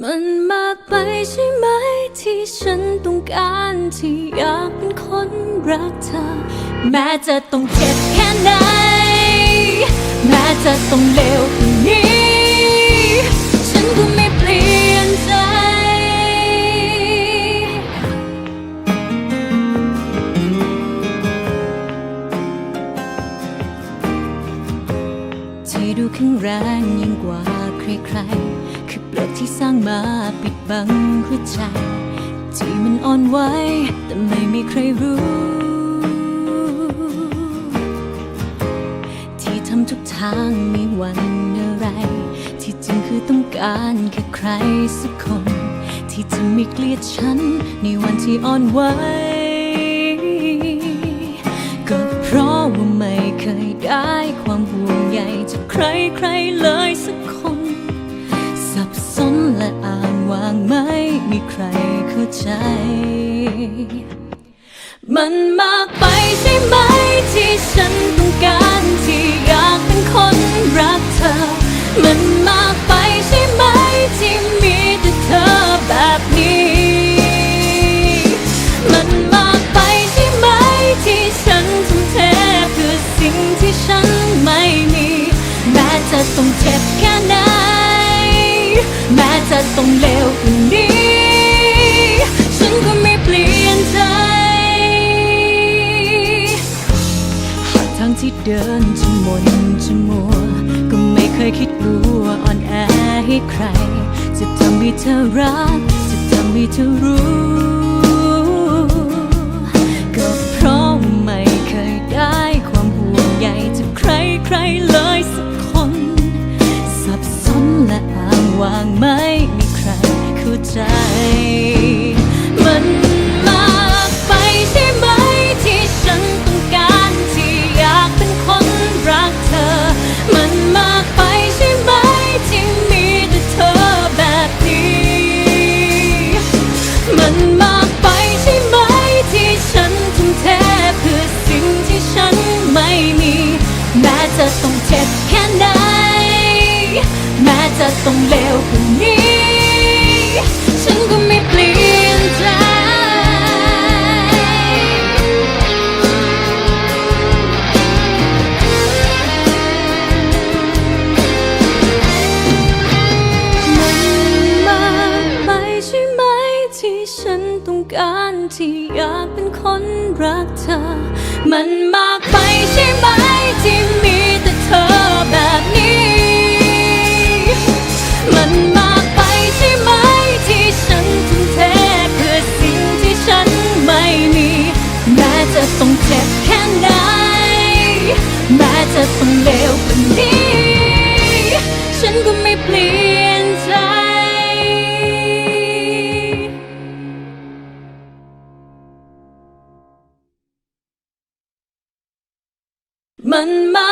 มันมากไปใช่ไหมที่ฉันต้องการที่อยากเป็นคนรักเธอ แม้จะต้องเจ็บแค่ไหน แม้จะต้องเลวกว่นี้ ฉันก็ไม่เปลี่ยนใจ ที่ดูแข็งแรงยิ่งกว่าใครๆคือ เปลือกที่สร้างมาปิดบังหัวใจ ที่มันอ่อนไหวแต่ไม่มีใครรู้ ที่ทำทุกทางมีวันอะไร ที่จริงคือต้องการแค่ใครสักคน ที่จะไม่เกลียดฉัน ในวันที่อ่อนไหวก็เพราะว่าไม่เคยได้ความห่วงใยจากใครใครเลยสักคน มันมากไปใช่ไหมที่ฉันต้องการที่อยากเป็นคนรักเธอ มันมากไปใช่ไหมที่มีแต่เธอแบบนี้ มันมากไปใช่ไหมที่ฉันทุ่มเทเพื่อสิ่งที่ฉันไม่มี แม้จะต้องเจ็บแค่ไหน แม้จะต้องเล เดินจะมนจะมัว ก็ไม่เคยคิดกลัวอ่อนแอให้ใคร จะทำให้เธอรัก จะทำให้เธอรู้ ก็เพราะไม่เคยได้ความห่วงใยจากใครใครเลยสักคน สับสนและอ้างวางไม่มีใครเข้าใจ จะต้องเลวกว่านี้ ฉันก็ไม่เปลี่ยนใจ มันมากไปใช่ไหมที่ฉันต้องการที่อยากเป็นคนรักเธอ มันมากไป จะต้องเลวกว่านี้ ฉันก็ไม่เปลี่ยนใจมันมา